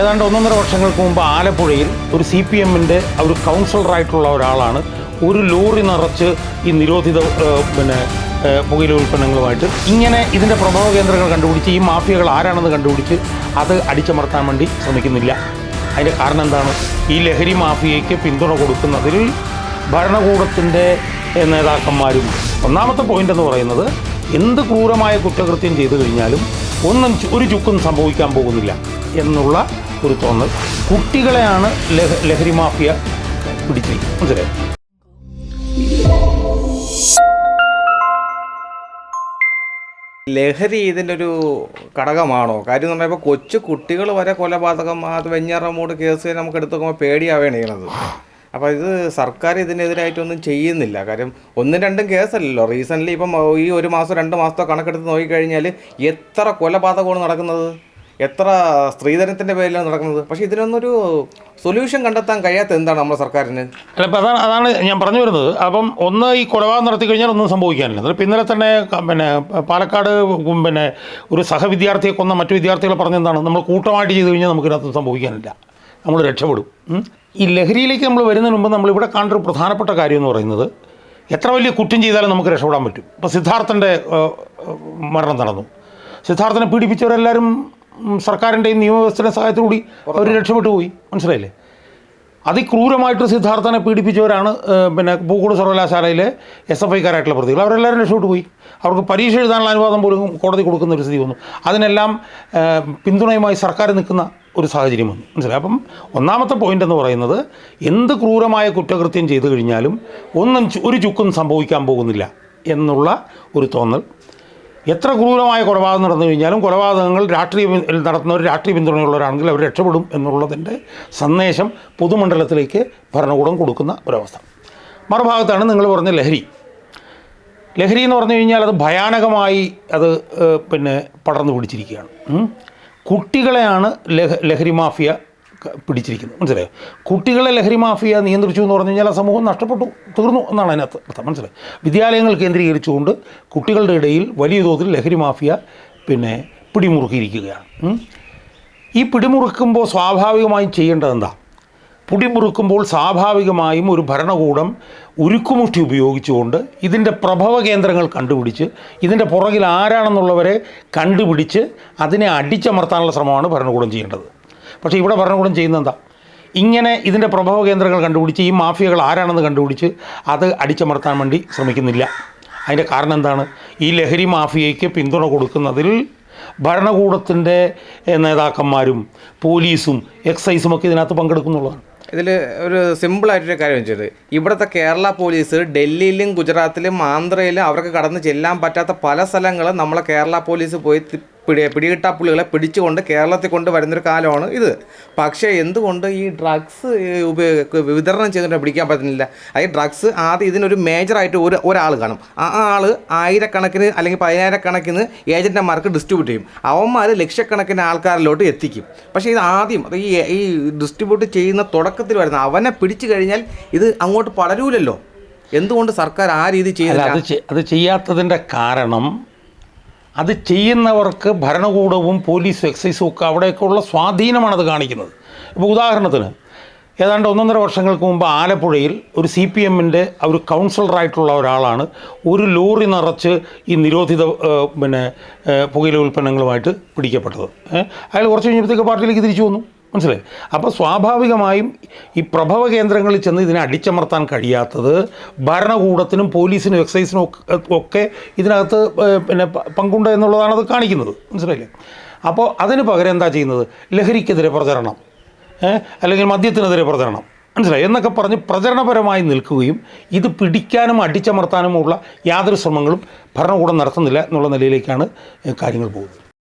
ഏതാണ്ട് ഒന്നൊന്നര വർഷങ്ങൾക്ക് മുമ്പ് ആലപ്പുഴയിൽ ഒരു സി പി എമ്മിന്റെ ഒരു കൗൺസിലറായിട്ടുള്ള ഒരാളാണ്. ഒരു ലോറി നിറച്ച് ഈ നിരോധിത പിന്നെ പുകയില ഉൽപ്പന്നങ്ങളുമായിട്ട് ഇങ്ങനെ ഇതിന്റെ പ്രഭവ കേന്ദ്രങ്ങൾ കണ്ടുപിടിച്ച് ഈ മാഫിയകൾ ആരാണെന്ന് കണ്ടുപിടിച്ച് അത് അടിച്ചമർത്താൻ വേണ്ടി ശ്രമിക്കുന്നില്ല. അതിന്റെ കാരണം എന്താണ്? ഈ ലഹരി മാഫിയയ്ക്ക് പിന്തുണ കൊടുക്കുന്നതിൽ ഭരണകൂടത്തിന്റെ നേതാക്കന്മാരും ഒന്നാമത്തെ പോയിന്റ് എന്ന് പറയുന്നത് എന്ത് ക്രൂരമായ കുറ്റകൃത്യം ചെയ്തു കഴിഞ്ഞാലും ഒന്നും ഒരു ചുക്കും സംഭവിക്കാൻ പോകുന്നില്ല എന്നുള്ള ഒരു തോന്നൽ. കുട്ടികളെയാണ് ലഹ ലഹരി മാഫിയ പിടിച്ചിരിക്കുന്നത്. മനസ്സിലായി? ലഹരി ഇതിന്റെ ഒരു ഘടകമാണോ? കാര്യം എന്ന് പറയുമ്പോൾ കൊച്ചു കുട്ടികൾ വരെ കൊലപാതകം അത് വെഞ്ഞാറമൂട് കേസ് നമുക്ക് എടുത്തു നോക്കുമ്പോൾ പേടിയാവേണ്ടത് അപ്പോൾ ഇത് സർക്കാർ ഇതിനെതിരായിട്ടൊന്നും ചെയ്യുന്നില്ല. കാര്യം ഒന്നും രണ്ടും കേസല്ലല്ലോ. റീസെന്റ്ലി ഇപ്പം ഈ ഒരു മാസം രണ്ട് മാസത്തോ കണക്കെടുത്ത് നോക്കിക്കഴിഞ്ഞാൽ എത്ര കൊലപാതകമാണ് നടക്കുന്നത്? എത്ര സ്ത്രീധനത്തിന്റെ പേരിലാണ് നടക്കുന്നത്? പക്ഷേ ഇതിനൊന്നൊരു സൊല്യൂഷൻ കണ്ടെത്താൻ കഴിയാത്ത എന്താണ് നമ്മുടെ സർക്കാരിന്? അല്ല അപ്പോൾ അതാണ് അതാണ് ഞാൻ പറഞ്ഞു വരുന്നത്. അപ്പം ഒന്ന് ഈ കൊലപാതകം നടത്തി കഴിഞ്ഞാൽ ഒന്നും സംഭവിക്കാനില്ല. അതിൽ ഇന്നലെ തന്നെ പിന്നെ പാലക്കാട് പിന്നെ ഒരു സഹവിദ്യാർത്ഥിയെ കൊന്ന മറ്റു വിദ്യാർത്ഥികളെ പറഞ്ഞെന്താണ്? നമ്മൾ കൂട്ടമായിട്ട് ചെയ്ത് കഴിഞ്ഞാൽ നമുക്കിതിനകത്ത് സംഭവിക്കാനില്ല. നമ്മൾ രക്ഷപ്പെടും. ഈ ലഹരിയിലേക്ക് നമ്മൾ വരുന്നതിന് മുമ്പ് നമ്മളിവിടെ കാണേണ്ട ഒരു പ്രധാനപ്പെട്ട കാര്യം എന്ന് പറയുന്നത് എത്ര വലിയ കുറ്റം ചെയ്താലും നമുക്ക് രക്ഷപ്പെടാൻ പറ്റും. ഇപ്പോൾ സിദ്ധാർത്ഥന്റെ മരണം നടന്നു. സിദ്ധാർത്ഥനെ പീഡിപ്പിച്ചവരെല്ലാവരും സർക്കാരിന്റെയും നിയമവ്യവസ്ഥയുടെ സഹായത്തോടുകൂടി അവർ രക്ഷപ്പെട്ടു പോയി. മനസ്സിലായില്ലേ? അതിക്രൂരമായിട്ട് സിദ്ധാർത്ഥനെ പീഡിപ്പിച്ചവരാണ് പിന്നെ പൂക്കോട് സർവകലാശാലയിലെ എസ് എഫ് ഐക്കാരായിട്ടുള്ള പ്രതികൾ. അവരെല്ലാവരും രക്ഷപ്പെട്ടു പോയി. അവർക്ക് പരീക്ഷ എഴുതാനുള്ള അനുവാദം പോലും കോടതി കൊടുക്കുന്ന ഒരു സ്ഥിതി വന്നു. അതിനെല്ലാം പിന്തുണയുമായി സർക്കാർ നിൽക്കുന്ന ഒരു സാഹചര്യം വന്നു. മനസ്സിലായി? അപ്പം ഒന്നാമത്തെ പോയിന്റ് എന്ന് പറയുന്നത് എന്ത് ക്രൂരമായ കുറ്റകൃത്യം ചെയ്തു കഴിഞ്ഞാലും ഒന്നും ഒരു ചുക്കും സംഭവിക്കാൻ പോകുന്നില്ല എന്നുള്ള ഒരു തോന്നൽ. എത്ര ക്രൂരമായ കൊലപാതകം നടന്നു കഴിഞ്ഞാലും കൊലപാതകങ്ങൾ രാഷ്ട്രീയ നടത്തുന്നവർ രാഷ്ട്രീയ പിന്തുണയുള്ളവരാണെങ്കിൽ അവർ രക്ഷപ്പെടും എന്നുള്ളതിന്റെ സന്ദേശം പൊതുമണ്ഡലത്തിലേക്ക് ഭരണകൂടം കൊടുക്കുന്ന ഒരവസ്ഥ. മറുഭാഗത്താണ് നിങ്ങൾ പറഞ്ഞ ലഹരി. ലഹരി എന്ന് പറഞ്ഞു കഴിഞ്ഞാൽ അത് ഭയാനകമായി അത് പിന്നെ പടർന്നു പിടിച്ചിരിക്കുകയാണ്. കുട്ടികളെയാണ് ലഹ ലഹരി മാഫിയ പിടിച്ചിരിക്കുന്നത്. മനസ്സിലായോ? കുട്ടികളെ ലഹരി മാഫിയ നിയന്ത്രിച്ചു എന്ന് പറഞ്ഞു കഴിഞ്ഞാൽ ആ സമൂഹം നഷ്ടപ്പെട്ടു തീർന്നു എന്നാണ് അതിനകത്ത് അർത്ഥം. മനസ്സിലായി? വിദ്യാലയങ്ങൾ കേന്ദ്രീകരിച്ചുകൊണ്ട് കുട്ടികളുടെ ഇടയിൽ വലിയ തോതിൽ ലഹരി മാഫിയ പിന്നെ പിടിമുറുക്കിയിരിക്കുകയാണ്. ഈ പിടിമുറുക്കുമ്പോൾ സ്വാഭാവികമായും ചെയ്യേണ്ടത് എന്താ? പിടിമുറുക്കുമ്പോൾ സ്വാഭാവികമായും ഒരു ഭരണകൂടം ഉരുക്കുമുഷ്ടി ഉപയോഗിച്ചുകൊണ്ട് ഇതിന്റെ പ്രഭവ കേന്ദ്രങ്ങൾ കണ്ടുപിടിച്ച് ഇതിന്റെ പുറകിൽ ആരാണെന്നുള്ളവരെ കണ്ടുപിടിച്ച് അതിനെ അടിച്ചമർത്താനുള്ള ശ്രമമാണ് ഭരണകൂടം ചെയ്യേണ്ടത്. പക്ഷേ ഇവിടെ ഭരണകൂടം ചെയ്യുന്നത് എന്താ? ഇങ്ങനെ ഇതിന്റെ പ്രഭവ കേന്ദ്രങ്ങൾ കണ്ടുപിടിച്ച് ഈ മാഫിയകൾ ആരാണെന്ന് കണ്ടുപിടിച്ച് അത് അടിച്ചമർത്താൻ വേണ്ടി ശ്രമിക്കുന്നില്ല. അതിന്റെ കാരണം എന്താണ്? ഈ ലഹരി മാഫിയയ്ക്ക് പിന്തുണ കൊടുക്കുന്നതിൽ ഭരണകൂടത്തിന്റെ നേതാക്കന്മാരും പോലീസും എക്സൈസും ഒക്കെ ഇതിനകത്ത് പങ്കെടുക്കുന്നുള്ളതാണ്. ഇതിൽ ഒരു സിമ്പിളായിട്ടൊരു കാര്യം വെച്ചത്. ഇവിടുത്തെ കേരള പോലീസ് ഡൽഹിയിലും ഗുജറാത്തിലും ആന്ധ്രയിലും അവർക്ക് കടന്ന് ചെല്ലാൻ പറ്റാത്ത പല സ്ഥലങ്ങളും നമ്മളെ കേരള പോലീസ് പോയി പിടി പിടികിട്ടാപ്പുള്ളികളെ പിടിച്ചുകൊണ്ട് കേരളത്തിൽ കൊണ്ട് വരുന്നൊരു കാലമാണ് ഇത്. പക്ഷേ എന്തുകൊണ്ട് ഈ ഡ്രഗ്സ് ഉപയോഗ വിതരണം ചെയ്തിട്ട് പിടിക്കാൻ പറ്റുന്നില്ല? അതായത് ഡ്രഗ്സ് ആദ്യം ഇതിനൊരു മേജറായിട്ട് ഒരു ഒരാൾ കാണും. ആ ആൾ ആയിരക്കണക്കിന് അല്ലെങ്കിൽ പതിനായിരക്കണക്കിന് ഏജന്റന്മാർക്ക് ഡിസ്ട്രിബ്യൂട്ട് ചെയ്യും. അവന്മാർ ലക്ഷക്കണക്കിന് ആൾക്കാരിലോട്ട് എത്തിക്കും. പക്ഷേ ഇത് ആദ്യം ഈ ഈ ഡിസ്ട്രിബ്യൂട്ട് ചെയ്യുന്ന തുടക്കത്തിൽ വരുന്ന അവനെ പിടിച്ചു കഴിഞ്ഞാൽ ഇത് അങ്ങോട്ട് പടരൂലല്ലോ. എന്തുകൊണ്ട് സർക്കാർ ആ രീതി ചെയ്യുന്നില്ല അത് ചെയ്യാത്തതിന്റെ കാരണം അത് ചെയ്യുന്നവർക്ക് ഭരണകൂടവും പോലീസും എക്സൈസും ഒക്കെ അവിടെയൊക്കെയുള്ള സ്വാധീനമാണത് കാണിക്കുന്നത്. ഇപ്പോൾ ഉദാഹരണത്തിന് ഏതാണ്ട് ഒന്നൊന്നര വർഷങ്ങൾക്ക് മുമ്പ് ആലപ്പുഴയിൽ ഒരു സി പി എമ്മിന്റെ ഒരു കൗൺസിലറായിട്ടുള്ള ഒരാളാണ് ഒരു ലോറി നിറച്ച് ഈ നിരോധിത പിന്നെ പുകയില ഉൽപ്പന്നങ്ങളുമായിട്ട് പിടിക്കപ്പെട്ടത്. അയാൾ കുറച്ച് കഴിഞ്ഞപ്പോഴത്തേക്ക് പാർട്ടിയിലേക്ക് തിരിച്ചു വന്നു. മനസ്സിലായി? അപ്പോൾ സ്വാഭാവികമായും ഈ പ്രഭവ കേന്ദ്രങ്ങളിൽ ചെന്ന് ഇതിനെ അടിച്ചമർത്താൻ കഴിയാത്തത് ഭരണകൂടത്തിനും പോലീസിനും എക്സൈസിനും ഒക്കെ ഇതിനകത്ത് പിന്നെ പങ്കുണ്ട് എന്നുള്ളതാണ് അത് കാണിക്കുന്നത്. മനസ്സിലായില്ലേ? അപ്പോൾ അതിന് പകരം എന്താ ചെയ്യുന്നത്? ലഹരിക്കെതിരെ പ്രചരണം. അല്ലെങ്കിൽ മദ്യത്തിനെതിരെ പ്രചരണം. മനസ്സിലായി? എന്നൊക്കെ പറഞ്ഞ് പ്രചരണപരമായി നിൽക്കുകയും ഇത് പിടിക്കാനും അടിച്ചമർത്താനുമുള്ള യാതൊരു ശ്രമങ്ങളും ഭരണകൂടം നടത്തുന്നില്ല എന്നുള്ള നിലയിലേക്കാണ് കാര്യങ്ങൾ പോകുന്നത്.